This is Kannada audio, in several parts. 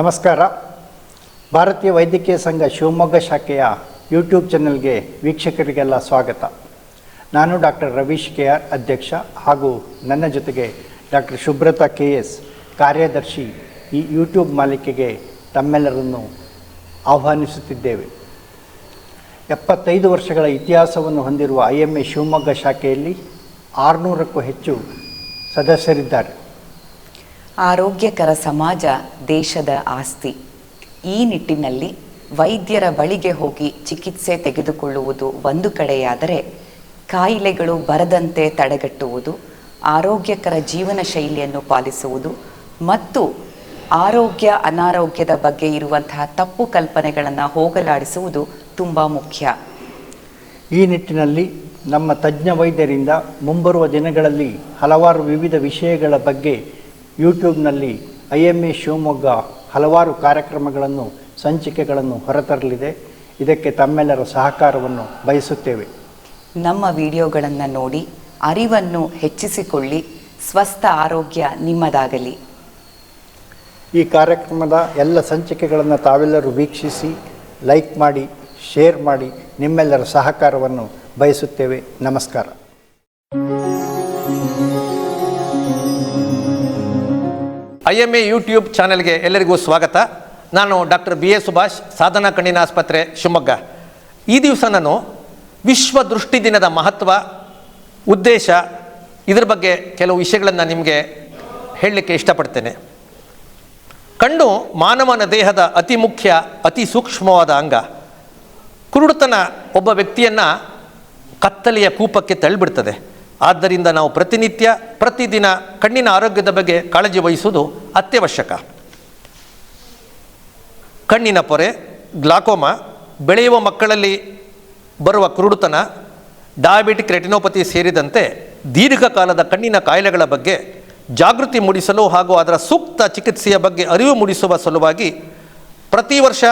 ನಮಸ್ಕಾರ. ಭಾರತೀಯ ವೈದ್ಯಕೀಯ ಸಂಘ ಶಿವಮೊಗ್ಗ ಶಾಖೆಯ ಯೂಟ್ಯೂಬ್ ಚಾನೆಲ್ಗೆ ವೀಕ್ಷಕರಿಗೆಲ್ಲ ಸ್ವಾಗತ. ನಾನು ಡಾಕ್ಟರ್ ರವೀಶ್ ಕೆ ಆರ್ ಅಧ್ಯಕ್ಷ ಹಾಗೂ ನನ್ನ ಜೊತೆಗೆ ಡಾಕ್ಟರ್ ಶುಭ್ರತಾ ಕೆ ಎಸ್ ಕಾರ್ಯದರ್ಶಿ ಈ ಯೂಟ್ಯೂಬ್ ಮಾಲಿಕೆಗೆ ತಮ್ಮೆಲ್ಲರನ್ನು ಆಹ್ವಾನಿಸುತ್ತಿದ್ದೇವೆ. ಎಪ್ಪತ್ತೈದು ವರ್ಷಗಳ ಇತಿಹಾಸವನ್ನು ಹೊಂದಿರುವ ಐ ಎಂ ಎ ಶಿವಮೊಗ್ಗ ಶಾಖೆಯಲ್ಲಿ ಆರುನೂರಕ್ಕೂ ಹೆಚ್ಚು ಸದಸ್ಯರಿದ್ದಾರೆ. ಆರೋಗ್ಯಕರ ಸಮಾಜ ದೇಶದ ಆಸ್ತಿ. ಈ ನಿಟ್ಟಿನಲ್ಲಿ ವೈದ್ಯರ ಬಳಿಗೆ ಹೋಗಿ ಚಿಕಿತ್ಸೆ ತೆಗೆದುಕೊಳ್ಳುವುದು ಒಂದು ಕಡೆಯಾದರೆ ಕಾಯಿಲೆಗಳು ಬರದಂತೆ ತಡೆಗಟ್ಟುವುದು, ಆರೋಗ್ಯಕರ ಜೀವನ ಶೈಲಿಯನ್ನು ಪಾಲಿಸುವುದು ಮತ್ತು ಆರೋಗ್ಯ ಅನಾರೋಗ್ಯದ ಬಗ್ಗೆ ಇರುವಂತಹ ತಪ್ಪು ಕಲ್ಪನೆಗಳನ್ನು ಹೋಗಲಾಡಿಸುವುದು ತುಂಬ ಮುಖ್ಯ. ಈ ನಿಟ್ಟಿನಲ್ಲಿ ನಮ್ಮ ತಜ್ಞ ವೈದ್ಯರಿಂದ ಮುಂಬರುವ ದಿನಗಳಲ್ಲಿ ಹಲವಾರು ವಿವಿಧ ವಿಷಯಗಳ ಬಗ್ಗೆ ಯೂಟ್ಯೂಬ್ನಲ್ಲಿ ಐ ಎಂ ಎ ಶಿವಮೊಗ್ಗ ಹಲವಾರು ಕಾರ್ಯಕ್ರಮಗಳನ್ನು ಸಂಚಿಕೆಗಳನ್ನು ಹೊರತರಲಿದೆ. ಇದಕ್ಕೆ ತಮ್ಮೆಲ್ಲರ ಸಹಕಾರವನ್ನು ಬಯಸುತ್ತೇವೆ. ನಮ್ಮ ವಿಡಿಯೋಗಳನ್ನು ನೋಡಿ ಅರಿವನ್ನು ಹೆಚ್ಚಿಸಿಕೊಳ್ಳಿ ಸ್ವಸ್ಥ ಆರೋಗ್ಯ ನಿಮ್ಮದಾಗಲಿ. ಈ ಕಾರ್ಯಕ್ರಮದ ಎಲ್ಲ ಸಂಚಿಕೆಗಳನ್ನು ತಾವೆಲ್ಲರೂ ವೀಕ್ಷಿಸಿ ಲೈಕ್ ಮಾಡಿ ಶೇರ್ ಮಾಡಿ ನಿಮ್ಮೆಲ್ಲರ ಸಹಕಾರವನ್ನು ಬಯಸುತ್ತೇವೆ. ನಮಸ್ಕಾರ. ಐ ಎಂ ಎ ಯೂಟ್ಯೂಬ್ ಚಾನೆಲ್ಗೆ ಎಲ್ಲರಿಗೂ ಸ್ವಾಗತ. ನಾನು doctor B A Subhash, Sadhana ಕಣ್ಣಿನ ಆಸ್ಪತ್ರೆ ಶಿವಮೊಗ್ಗ. ಈ ದಿವಸ ನಾನು ವಿಶ್ವ ದೃಷ್ಟಿ ದಿನದ ಮಹತ್ವ, ಉದ್ದೇಶ, ಇದ್ರ ಬಗ್ಗೆ ಕೆಲವು ವಿಷಯಗಳನ್ನು ನಿಮಗೆ ಹೇಳಲಿಕ್ಕೆ ಇಷ್ಟಪಡ್ತೇನೆ. ಕಣ್ಣು ಮಾನವನ ದೇಹದ ಅತಿ ಮುಖ್ಯ, ಅತಿ ಸೂಕ್ಷ್ಮವಾದ ಅಂಗ. ಕುರುಡುತನ ಒಬ್ಬ ವ್ಯಕ್ತಿಯನ್ನು ಕತ್ತಲೆಯ ಕೂಪಕ್ಕೆ ತಳ್ಳಿಬಿಡ್ತದೆ. ಆದ್ದರಿಂದ ನಾವು ಪ್ರತಿನಿತ್ಯ, ಪ್ರತಿದಿನ ಕಣ್ಣಿನ ಆರೋಗ್ಯದ ಬಗ್ಗೆ ಕಾಳಜಿ ವಹಿಸುವುದು ಅತ್ಯವಶ್ಯಕ. ಕಣ್ಣಿನ ಪೊರೆ, ಗ್ಲಾಕೋಮಾ, ಬೆಳೆಯುವ ಮಕ್ಕಳಲ್ಲಿ ಬರುವ ಕುರುಡುತನ, ಡಯಾಬಿಟಿಕ್ ರೆಟಿನೋಪತಿ ಸೇರಿದಂತೆ ದೀರ್ಘಕಾಲದ ಕಣ್ಣಿನ ಕಾಯಿಲೆಗಳ ಬಗ್ಗೆ ಜಾಗೃತಿ ಮೂಡಿಸಲು ಹಾಗೂ ಅದರ ಸೂಕ್ತ ಚಿಕಿತ್ಸೆಯ ಬಗ್ಗೆ ಅರಿವು ಮೂಡಿಸುವ ಸಲುವಾಗಿ ಪ್ರತಿ ವರ್ಷ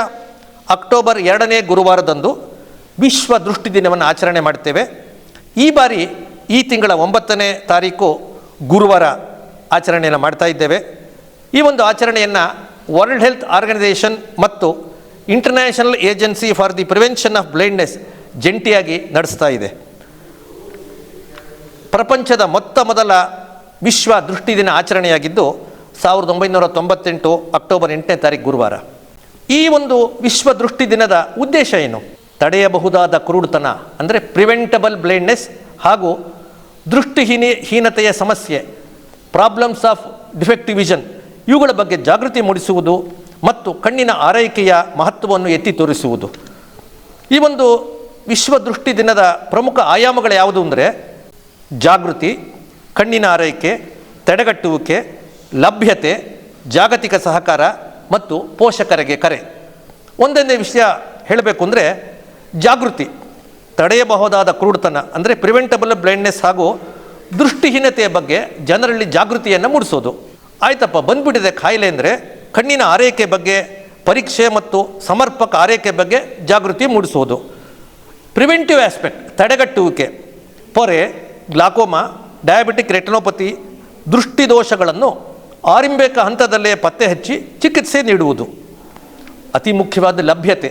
ಅಕ್ಟೋಬರ್ ಎರಡನೇ ಗುರುವಾರದಂದು ವಿಶ್ವ ದೃಷ್ಟಿ ದಿನವನ್ನು ಆಚರಣೆ ಮಾಡ್ತೇವೆ. ಈ ಬಾರಿ ಈ ತಿಂಗಳ ಒಂಬತ್ತನೇ ತಾರೀಕು ಗುರುವಾರ ಆಚರಣೆಯನ್ನು ಮಾಡ್ತಾ ಇದ್ದೇವೆ. ಈ ಒಂದು ಆಚರಣೆಯನ್ನು ವರ್ಲ್ಡ್ ಹೆಲ್ತ್ ಆರ್ಗನೈಸೇಷನ್ ಮತ್ತು International Agency for the Prevention of Blindness ಜಂಟಿಯಾಗಿ ನಡೆಸ್ತಾ ಇದೆ. ಪ್ರಪಂಚದ ಮೊತ್ತ ಮೊದಲ ವಿಶ್ವ ದೃಷ್ಟಿ ದಿನ ಆಚರಣೆಯಾಗಿದ್ದು ಸಾವಿರದ ಒಂಬೈನೂರ ತೊಂಬತ್ತೆಂಟು ಅಕ್ಟೋಬರ್ ಎಂಟನೇ ತಾರೀಕು ಗುರುವಾರ. ಈ ಒಂದು ವಿಶ್ವ ದೃಷ್ಟಿ ದಿನದ ಉದ್ದೇಶ ಏನು? ತಡೆಯಬಹುದಾದ ಕುರುಡುತನ ಅಂದರೆ ಪ್ರಿವೆಂಟಬಲ್ ಬ್ಲೈಂಡ್ನೆಸ್ ಹಾಗೂ ದೃಷ್ಟಿಹೀನಿ ಹೀನತೆಯ ಸಮಸ್ಯೆ ಪ್ರಾಬ್ಲಮ್ಸ್ ಆಫ್ ಡಿಫೆಕ್ಟಿವ್ ವಿಷನ್ ಇವುಗಳ ಬಗ್ಗೆ ಜಾಗೃತಿ ಮೂಡಿಸುವುದು ಮತ್ತು ಕಣ್ಣಿನ ಆರೈಕೆಯ ಮಹತ್ವವನ್ನು ಎತ್ತಿ ತೋರಿಸುವುದು. ಈ ಒಂದು ವಿಶ್ವ ದೃಷ್ಟಿ ದಿನದ ಪ್ರಮುಖ ಆಯಾಮಗಳು ಯಾವುದು ಅಂದರೆ ಜಾಗೃತಿ, ಕಣ್ಣಿನ ಆರೈಕೆ, ತಡೆಗಟ್ಟುವಿಕೆ, ಲಭ್ಯತೆ, ಜಾಗತಿಕ ಸಹಕಾರ ಮತ್ತು ಪೋಷಕರಿಗೆ ಕರೆ. ಒಂದೊಂದೇ ವಿಷಯ ಹೇಳಬೇಕು ಅಂದರೆ ಜಾಗೃತಿ, ತಡೆಯಬಹುದಾದ ಕ್ರೂಡತನ ಅಂದರೆ ಪ್ರಿವೆಂಟಬಲ್ ಬ್ಲೈಂಡ್ನೆಸ್ ಹಾಗೂ ದೃಷ್ಟಿಹೀನತೆಯ ಬಗ್ಗೆ ಜನರಲ್ಲಿ ಜಾಗೃತಿಯನ್ನು ಮೂಡಿಸೋದು. ಆಯ್ತಪ್ಪ, ಬಂದ್ಬಿಟ್ಟಿದೆ ಕಾಯಿಲೆ ಅಂದರೆ ಕಣ್ಣಿನ ಆರೈಕೆ ಬಗ್ಗೆ, ಪರೀಕ್ಷೆ ಮತ್ತು ಸಮರ್ಪಕ ಆರೈಕೆ ಬಗ್ಗೆ ಜಾಗೃತಿ ಮೂಡಿಸುವುದು. ಪ್ರಿವೆಂಟಿವ್ ಆಸ್ಪೆಕ್ಟ್ ತಡೆಗಟ್ಟುವಿಕೆ. ಪೊರೆ, ಗ್ಲಾಕೋಮಾ ಡಯಾಬಿಟಿಕ್ ರೆಟಿನೋಪತಿ ದೃಷ್ಟಿದೋಷಗಳನ್ನು ಆರಂಭಿಕ ಹಂತದಲ್ಲೇ ಪತ್ತೆ ಹಚ್ಚಿ ಚಿಕಿತ್ಸೆ ನೀಡುವುದು. ಅತಿ ಮುಖ್ಯವಾದ ಲಭ್ಯತೆ,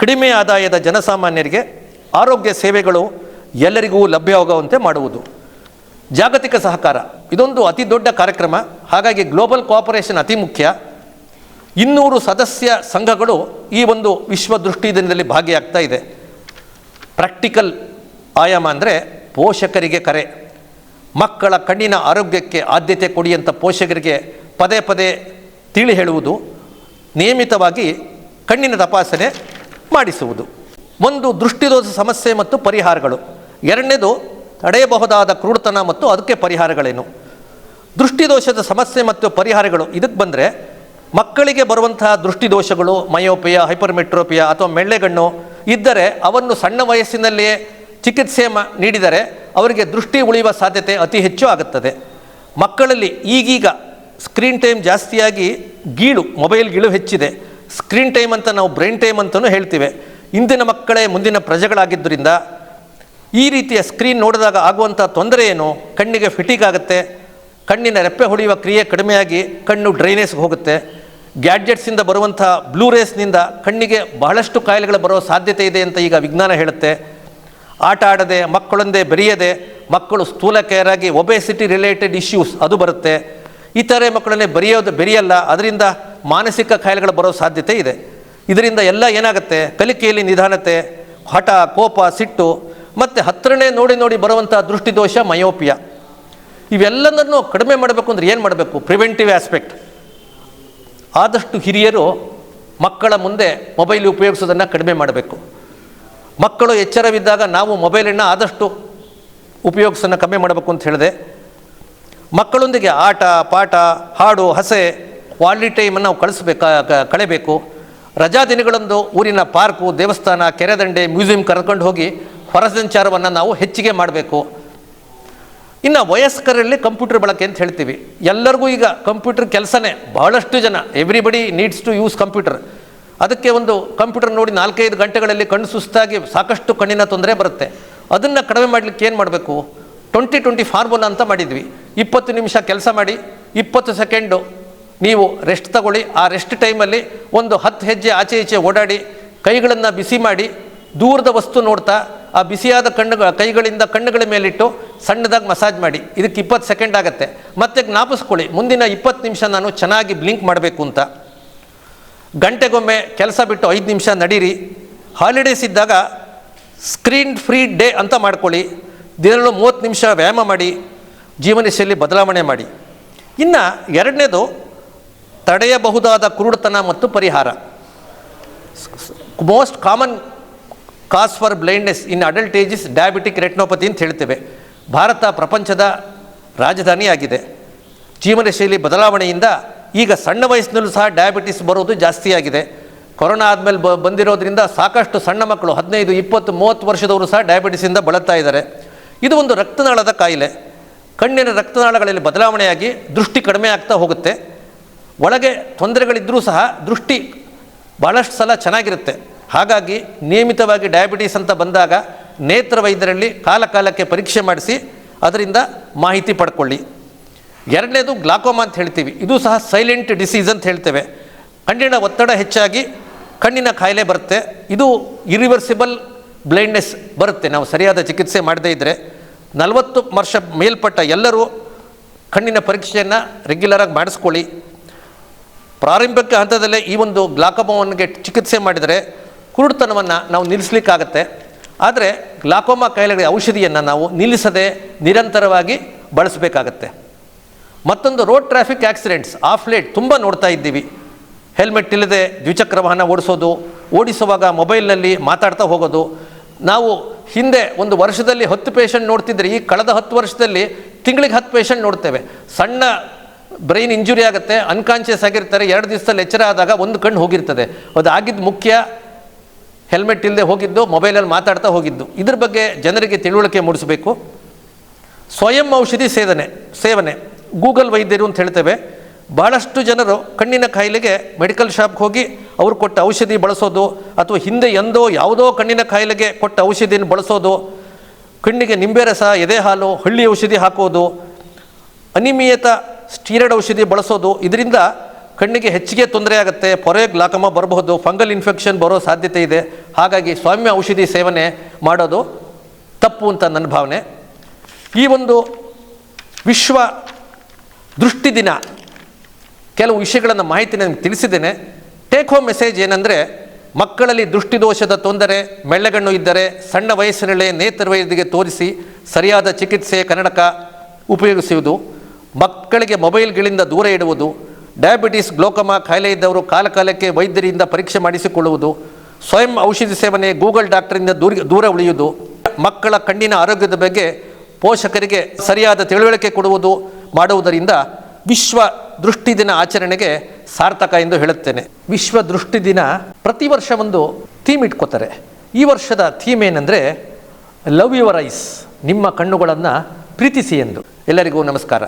ಕಡಿಮೆ ಆದಾಯದ ಜನಸಾಮಾನ್ಯರಿಗೆ ಆರೋಗ್ಯ ಸೇವೆಗಳು ಎಲ್ಲರಿಗೂ ಲಭ್ಯವಾಗುವಂತೆ ಮಾಡುವುದು. ಜಾಗತಿಕ ಸಹಕಾರ. ಇದೊಂದು ಅತಿ ದೊಡ್ಡ ಕಾರ್ಯಕ್ರಮ. ಹಾಗಾಗಿ ಗ್ಲೋಬಲ್ ಕೋಆಪರೇಷನ್ ಅತಿ ಮುಖ್ಯ. ಇನ್ನೂರು ಸದಸ್ಯ ಸಂಘಗಳು ಈ ಒಂದು ವಿಶ್ವ ದೃಷ್ಟಿ ದಿನದಲ್ಲಿ ಭಾಗಿಯಾಗ್ತಾ ಇದೆ. ಪ್ರಾಕ್ಟಿಕಲ್ ಆಯಾಮ ಅಂದರೆ ಪೋಷಕರಿಗೆ ಕರೆ. ಮಕ್ಕಳ ಕಣ್ಣಿನ ಆರೋಗ್ಯಕ್ಕೆ ಆದ್ಯತೆ ಕೊಡಿ ಪೋಷಕರಿಗೆ ಪದೇ ಪದೇ ತಿಳಿ ಹೇಳುವುದು. ನಿಯಮಿತವಾಗಿ ಕಣ್ಣಿನ ತಪಾಸಣೆ ಮಾಡಿಸುವುದು. ಒಂದು ದೃಷ್ಟಿದೋಷ ಸಮಸ್ಯೆ ಮತ್ತು ಪರಿಹಾರಗಳು. ಎರಡನೇದು ತಡೆಯಬಹುದಾದ ಕ್ರೂರತನ ಮತ್ತು ಅದಕ್ಕೆ ಪರಿಹಾರಗಳೇನು? ದೃಷ್ಟಿದೋಷದ ಸಮಸ್ಯೆ ಮತ್ತು ಪರಿಹಾರಗಳು, ಇದಕ್ಕೆ ಬಂದರೆ ಮಕ್ಕಳಿಗೆ ಬರುವಂತಹ ದೃಷ್ಟಿದೋಷಗಳು, ಮಯೋಪಿಯ, ಹೈಪರ್ಮೆಟ್ರೋಪಿಯಾ ಅಥವಾ ಮೆಳ್ಳೆಗಣ್ಣು ಇದ್ದರೆ ಅವನ್ನು ಸಣ್ಣ ವಯಸ್ಸಿನಲ್ಲಿಯೇ ಚಿಕಿತ್ಸೆ ಮ, ನೀಡಿದರೆ ಅವರಿಗೆ ದೃಷ್ಟಿ ಉಳಿಯುವ ಸಾಧ್ಯತೆ ಅತಿ ಹೆಚ್ಚು ಆಗುತ್ತದೆ. ಮಕ್ಕಳಲ್ಲಿ ಈಗೀಗ ಸ್ಕ್ರೀನ್ ಟೈಮ್ ಜಾಸ್ತಿಯಾಗಿ ಗೀಳು, ಮೊಬೈಲ್ ಗೀಳು ಹೆಚ್ಚಿದೆ. ಸ್ಕ್ರೀನ್ ಟೈಮ್ ಅಂತ ನಾವು ಬ್ರೈನ್ ಟೈಮ್ ಅಂತಲೂ ಹೇಳ್ತೀವಿ. ಇಂದಿನ ಮಕ್ಕಳೇ ಮುಂದಿನ ಪ್ರಜೆಗಳಾಗಿದ್ದರಿಂದ ಈ ರೀತಿಯ ಸ್ಕ್ರೀನ್ ನೋಡಿದಾಗ ಆಗುವಂಥ ತೊಂದರೆ ಏನು? ಕಣ್ಣಿಗೆ ಫಿಟಿಕ್ ಆಗುತ್ತೆ. ಕಣ್ಣಿನ ರೆಪ್ಪೆ ಹೊಡೆಯುವ ಕ್ರಿಯೆ ಕಡಿಮೆಯಾಗಿ ಕಣ್ಣು ಡ್ರೈನೇಜ್ಗೆ ಹೋಗುತ್ತೆ. ಗ್ಯಾಡ್ಜೆಟ್ಸಿಂದ ಬರುವಂಥ ಬ್ಲೂ ರೇಸ್ನಿಂದ ಕಣ್ಣಿಗೆ ಬಹಳಷ್ಟು ಕಾಯಿಲೆಗಳು ಬರೋ ಸಾಧ್ಯತೆ ಇದೆ ಅಂತ ಈಗ ವಿಜ್ಞಾನ ಹೇಳುತ್ತೆ. ಆಟ ಆಡದೆ, ಮಕ್ಕಳೊಂದೇ ಬೆರೆಯದೆ, ಮಕ್ಕಳು ಸ್ಥೂಲಕೆಯರಾಗಿ ಒಬೆಸಿಟಿ ರಿಲೇಟೆಡ್ ಇಶ್ಯೂಸ್ ಅದು ಬರುತ್ತೆ. ಇತರೆ ಮಕ್ಕಳನ್ನೇ ಬರೆಯೋದು ಬೆರೆಯಲ್ಲ, ಅದರಿಂದ ಮಾನಸಿಕ ಕಾಯಿಲೆಗಳು ಬರೋ ಸಾಧ್ಯತೆ ಇದೆ. ಇದರಿಂದ ಎಲ್ಲ ಏನಾಗುತ್ತೆ? ಕಲಿಕೆಯಲ್ಲಿ ನಿಧಾನತೆ, ಹಠ, ಕೋಪ, ಸಿಟ್ಟು ಮತ್ತು ಹತ್ತಿರನೇ ನೋಡಿ ನೋಡಿ ಬರುವಂಥ ದೃಷ್ಟಿದೋಷ ಮಯೋಪಿಯ. ಇವೆಲ್ಲದನ್ನು ಕಡಿಮೆ ಮಾಡಬೇಕು ಅಂದ್ರೆ ಏನು ಮಾಡಬೇಕು? Preventive aspect. ಆದಷ್ಟು ಹಿರಿಯರು ಮಕ್ಕಳ ಮುಂದೆ ಮೊಬೈಲ್ ಉಪಯೋಗಿಸೋದನ್ನು ಕಡಿಮೆ ಮಾಡಬೇಕು. ಮಕ್ಕಳು ಎಚ್ಚರವಿದ್ದಾಗ ನಾವು ಮೊಬೈಲನ್ನು ಆದಷ್ಟು ಉಪಯೋಗಿಸೋದನ್ನು ಕಮ್ಮಿ ಮಾಡಬೇಕು ಅಂತ ಹೇಳಿದೆ. ಮಕ್ಕಳೊಂದಿಗೆ ಆಟ, ಪಾಠ, ಹಾಡು, ಹಸೆ ಕ್ವಾಲಿಟಿ ಟೈಮನ್ನು ನಾವು ಕಳಿಸ್ಬೇಕಾ, ಕ- ಕಳೆಬೇಕು. ರಜಾ ದಿನಗಳಂದು ಊರಿನ ಪಾರ್ಕು, ದೇವಸ್ಥಾನ ಕೆರೆದಂಡೆ ಮ್ಯೂಸಿಯಂ ಕರ್ಕೊಂಡು ಹೋಗಿ ಹೊರ ಸಂಚಾರವನ್ನು ನಾವು ಹೆಚ್ಚಿಗೆ ಮಾಡಬೇಕು. ಇನ್ನು ವಯಸ್ಕರಲ್ಲಿ ಕಂಪ್ಯೂಟರ್ ಬಳಕೆ ಅಂತ ಹೇಳ್ತೀವಿ. ಎಲ್ಲರಿಗೂ ಈಗ ಕಂಪ್ಯೂಟರ್ ಕೆಲಸನೇ. ಬಹಳಷ್ಟು ಜನ everybody needs to use computer ಅದಕ್ಕೆ ಒಂದು ಕಂಪ್ಯೂಟರ್ ನೋಡಿ ನಾಲ್ಕೈದು ಗಂಟೆಗಳಲ್ಲಿ ಕಣ್ಣು ಸುಸ್ತಾಗಿ ಸಾಕಷ್ಟು ಕಣ್ಣಿನ ತೊಂದರೆ ಬರುತ್ತೆ. ಅದನ್ನು ಕಡಿಮೆ ಮಾಡಲಿಕ್ಕೆ ಏನು ಮಾಡಬೇಕು? ಟ್ವೆಂಟಿ ಟ್ವೆಂಟಿ ಫಾರ್ಮುಲಾ ಅಂತ ಮಾಡಿದ್ವಿ. ಇಪ್ಪತ್ತು ನಿಮಿಷ ಕೆಲಸ ಮಾಡಿ, ಇಪ್ಪತ್ತು ಸೆಕೆಂಡು ನೀವು ರೆಸ್ಟ್ ತಗೊಳ್ಳಿ. ಆ ರೆಸ್ಟ್ ಟೈಮಲ್ಲಿ ಒಂದು ಹತ್ತು ಹೆಜ್ಜೆ ಆಚೆ ಈಚೆ ಓಡಾಡಿ, ಕೈಗಳನ್ನು ಬಿಸಿ ಮಾಡಿ, ದೂರದ ವಸ್ತು ನೋಡ್ತಾ ಆ ಬಿಸಿಯಾದ ಕಣ್ಣುಗಳ, ಕೈಗಳಿಂದ ಕಣ್ಣುಗಳ ಮೇಲಿಟ್ಟು ಸಣ್ಣದಾಗಿ ಮಸಾಜ್ ಮಾಡಿ. ಇದಕ್ಕೆ ಇಪ್ಪತ್ತು ಸೆಕೆಂಡ್ ಆಗುತ್ತೆ. ಮತ್ತೆ ಜ್ಞಾಪಿಸ್ಕೊಳ್ಳಿ, ಮುಂದಿನ ಇಪ್ಪತ್ತು ನಿಮಿಷ ನಾನು ಚೆನ್ನಾಗಿ ಬ್ಲಿಂಕ್ ಮಾಡಬೇಕು ಅಂತ. ಗಂಟೆಗೊಮ್ಮೆ ಕೆಲಸ ಬಿಟ್ಟು ಐದು ನಿಮಿಷ ನಡೀರಿ. ಹಾಲಿಡೇಸ್ ಇದ್ದಾಗ ಸ್ಕ್ರೀನ್ ಫ್ರೀ ಡೇ ಅಂತ ಮಾಡ್ಕೊಳ್ಳಿ. ದಿನಗಳು ಮೂವತ್ತು ನಿಮಿಷ ವ್ಯಾಯಾಮ ಮಾಡಿ ಜೀವನ ಶೈಲಿ ಬದಲಾವಣೆ ಮಾಡಿ. ಇನ್ನು ಎರಡನೇದು ತಡೆಯಬಹುದಾದ ಕುರುಡುತನ ಮತ್ತು ಪರಿಹಾರ. Most common cause for blindness in adult ages diabetic retinopathy ಅಂತ ಹೇಳ್ತೇವೆ. ಭಾರತ ಪ್ರಪಂಚದ ರಾಜಧಾನಿಯಾಗಿದೆ. ಜೀವನ ಶೈಲಿ ಬದಲಾವಣೆಯಿಂದ ಈಗ ಸಣ್ಣ ವಯಸ್ಸಿನಲ್ಲೂ ಸಹ ಡಯಾಬಿಟಿಸ್ ಬರೋದು ಜಾಸ್ತಿಯಾಗಿದೆ ಕೊರೋನಾ ಆದಮೇಲೆ ಬ, ಬಂದಿರೋದ್ರಿಂದ ಸಾಕಷ್ಟು ಸಣ್ಣ ಮಕ್ಕಳು ಹದಿನೈದು, ಇಪ್ಪತ್ತು, ಮೂವತ್ತು ವರ್ಷದವರು ಸಹ ಡಯಾಬಿಟಿಸಿಂದ ಬಳಲ್ತಾ ಇದ್ದಾರೆ. ಇದು ಒಂದು ರಕ್ತನಾಳದ ಕಾಯಿಲೆ. ಕಣ್ಣಿನ ರಕ್ತನಾಳಗಳಲ್ಲಿ ಬದಲಾವಣೆಯಾಗಿ ದೃಷ್ಟಿ ಕಡಿಮೆ ಆಗ್ತಾ ಹೋಗುತ್ತೆ. ಒಳಗೆ ತೊಂದರೆಗಳಿದ್ದರೂ ಸಹ ದೃಷ್ಟಿ ಭಾಳಷ್ಟು ಸಲ ಚೆನ್ನಾಗಿರುತ್ತೆ. ಹಾಗಾಗಿ ನಿಯಮಿತವಾಗಿ ಡಯಾಬಿಟೀಸ್ ಅಂತ ಬಂದಾಗ ನೇತ್ರ ವೈದ್ಯರಲ್ಲಿ ಕಾಲ ಕಾಲಕ್ಕೆ ಪರೀಕ್ಷೆ ಮಾಡಿಸಿ ಅದರಿಂದ ಮಾಹಿತಿ ಪಡ್ಕೊಳ್ಳಿ. ಎರಡನೇದು ಗ್ಲಾಕೋಮಾ ಅಂತ ಹೇಳ್ತೀವಿ. ಇದು ಸಹ ಸೈಲೆಂಟ್ ಡಿಸೀಸ್ ಅಂತ ಹೇಳ್ತೇವೆ. ಕಣ್ಣಿನ ಒತ್ತಡ ಹೆಚ್ಚಾಗಿ ಕಣ್ಣಿನ ಕಾಯಿಲೆ ಬರುತ್ತೆ. ಇದು ಇರಿವರ್ಸಿಬಲ್ ಬ್ಲೈಂಡ್ನೆಸ್ ಬರುತ್ತೆ. ನಾವು ಸರಿಯಾದ ಚಿಕಿತ್ಸೆ ಮಾಡದೇ ಇದ್ದರೆ ನಲವತ್ತು ವರ್ಷ ಮೇಲ್ಪಟ್ಟ ಎಲ್ಲರೂ ಕಣ್ಣಿನ ಪರೀಕ್ಷೆಯನ್ನು ರೆಗ್ಯುಲರಾಗಿ ಮಾಡಿಸ್ಕೊಳ್ಳಿ. ಪ್ರಾರಂಭಿಕ ಹಂತದಲ್ಲೇ ಈ ಒಂದು ಗ್ಲಾಕೋಮಾವನ್ಗೆ ಚಿಕಿತ್ಸೆ ಮಾಡಿದರೆ ಕುರುಡುತನವನ್ನು ನಾವು ನಿಲ್ಲಿಸ್ಲಿಕ್ಕಾಗತ್ತೆ. ಆದರೆ ಗ್ಲಾಕೋಮಾ ಕಾಯಿಲೆಗಳ ಔಷಧಿಯನ್ನು ನಾವು ನಿಲ್ಲಿಸದೆ ನಿರಂತರವಾಗಿ ಬಳಸಬೇಕಾಗತ್ತೆ. ಮತ್ತೊಂದು road traffic accidents, of late ತುಂಬ ನೋಡ್ತಾ ಇದ್ದೀವಿ. ಹೆಲ್ಮೆಟ್ ಇಲ್ಲದೆ ದ್ವಿಚಕ್ರ ವಾಹನ ಓಡಿಸೋದು, ಓಡಿಸುವಾಗ ಮೊಬೈಲ್ನಲ್ಲಿ ಮಾತಾಡ್ತಾ ಹೋಗೋದು. ನಾವು ಹಿಂದೆ ಒಂದು ವರ್ಷದಲ್ಲಿ ಹತ್ತು ಪೇಷಂಟ್ ನೋಡ್ತಿದ್ರೆ, ಈ ಕಳೆದ ಹತ್ತು ವರ್ಷದಲ್ಲಿ ತಿಂಗಳಿಗೆ ಹತ್ತು ಪೇಷಂಟ್ ನೋಡ್ತೇವೆ. ಸಣ್ಣ ಬ್ರೈನ್ ಇಂಜುರಿ ಆಗುತ್ತೆ ಅನ್ಕಾನ್ಷಿಯಸ್ ಆಗಿರ್ತಾರೆ, ಎರಡು ದಿವಸದಲ್ಲಿ ಎಚ್ಚರ ಆದಾಗ ಒಂದು ಕಣ್ಣು ಹೋಗಿರ್ತದೆ. ಅದು ಆಗಿದ್ದು ಮುಖ್ಯ ಹೆಲ್ಮೆಟ್ ಇಲ್ಲದೆ ಹೋಗಿದ್ದು, ಮೊಬೈಲಲ್ಲಿ ಮಾತಾಡ್ತಾ ಹೋಗಿದ್ದು. ಇದ್ರ ಬಗ್ಗೆ ಜನರಿಗೆ ತಿಳುವಳಿಕೆ ಮೂಡಿಸಬೇಕು. ಸ್ವಯಂ ಔಷಧಿ ಸೇವನೆ ಸೇವನೆ. ಗೂಗಲ್ ವೈದ್ಯರು ಅಂತ ಹೇಳ್ತೇವೆ, ಬಹಳಷ್ಟು ಜನರು ಕಣ್ಣಿನ ಕಾಯಿಲೆಗೆ ಮೆಡಿಕಲ್ ಶಾಪ್ಗೆ ಹೋಗಿ ಅವ್ರು ಕೊಟ್ಟ ಔಷಧಿ ಬಳಸೋದು, ಅಥವಾ ಹಿಂದೆ ಎಂದೋ ಯಾವುದೋ ಕಣ್ಣಿನ ಕಾಯಿಲೆಗೆ ಕೊಟ್ಟ ಔಷಧಿಯನ್ನು ಬಳಸೋದು, ಕಣ್ಣಿಗೆ ನಿಂಬೆ ರಸ, ಎದೆ ಹಾಲು, ಹಳ್ಳಿ ಔಷಧಿ ಹಾಕೋದು, ಅನಿಮಿಯತ ಸ್ಟೀರಾಯ್ಡ್ ಔಷಧಿ ಬಳಸೋದು, ಇದರಿಂದ ಕಣ್ಣಿಗೆ ಹೆಚ್ಚಿಗೆ ತೊಂದರೆ ಆಗುತ್ತೆ ಪೊರೆ ಗ್ಲಾಕಮ ಬರಬಹುದು, ಫಂಗಲ್ ಇನ್ಫೆಕ್ಷನ್ ಬರೋ ಸಾಧ್ಯತೆ ಇದೆ. ಹಾಗಾಗಿ ಸ್ವಾಮ್ಯ ಔಷಧಿ ಸೇವನೆ ಮಾಡೋದು ತಪ್ಪು ಅಂತ ನನ್ನ ಭಾವನೆ. ಈ ಒಂದು ವಿಶ್ವ ದೃಷ್ಟಿ ದಿನ, ಕೆಲವು ವಿಷಯಗಳನ್ನು ಮಾಹಿತಿ ನಿಮಗೆ ತಿಳಿಸಿದ್ದೇನೆ. ಟೇಕ್ ಹೋಮ್ ಮೆಸೇಜ್ ಏನಂದರೆ, ಮಕ್ಕಳಲ್ಲಿ ದೃಷ್ಟಿದೋಷದ ತೊಂದರೆ, ಮೆಳ್ಳೆಗಣ್ಣು ಇದ್ದರೆ ಸಣ್ಣ ವಯಸ್ಸಿನಲ್ಲೇ ನೇತ್ರ ವೈದ್ಯರಿಗೆ ತೋರಿಸಿ ಸರಿಯಾದ ಚಿಕಿತ್ಸೆ ಕನ್ನಡಕ ಉಪಯೋಗಿಸುವುದು. ಮಕ್ಕಳಿಗೆ ಮೊಬೈಲ್ಗಳಿಂದ ದೂರ ಇಡುವುದು. ಡಯಾಬಿಟಿಸ್, ಗ್ಲೋಕಮಾ ಕಾಯಿಲೆ ಇದ್ದವರು ಕಾಲಕಾಲಕ್ಕೆ ವೈದ್ಯರಿಂದ ಪರೀಕ್ಷೆ ಮಾಡಿಸಿಕೊಳ್ಳುವುದು, ಸ್ವಯಂ ಔಷಧಿ ಸೇವನೆ ಗೂಗಲ್ ಡಾಕ್ಟರಿಂದ ದೂರ ದೂರ ಉಳಿಯುವುದು, ಮಕ್ಕಳ ಕಣ್ಣಿನ ಆರೋಗ್ಯದ ಬಗ್ಗೆ ಪೋಷಕರಿಗೆ ಸರಿಯಾದ ತಿಳುವಳಿಕೆ ಕೊಡುವುದು ಮಾಡುವುದರಿಂದ ವಿಶ್ವ ದೃಷ್ಟಿ ದಿನ ಆಚರಣೆಗೆ ಸಾರ್ಥಕ ಎಂದು ಹೇಳುತ್ತೇನೆ. ವಿಶ್ವ ದೃಷ್ಟಿ ದಿನ ಪ್ರತಿ ವರ್ಷ ಒಂದು ಥೀಮ್ ಇಟ್ಕೋತಾರೆ. ಈ ವರ್ಷದ ಥೀಮ್ ಏನಂದರೆ, ಲವ್ ಯುವರ್ ಐಸ್, ನಿಮ್ಮ ಕಣ್ಣುಗಳನ್ನು ಪ್ರೀತಿಸಿ ಎಂದು. ಎಲ್ಲರಿಗೂ ನಮಸ್ಕಾರ.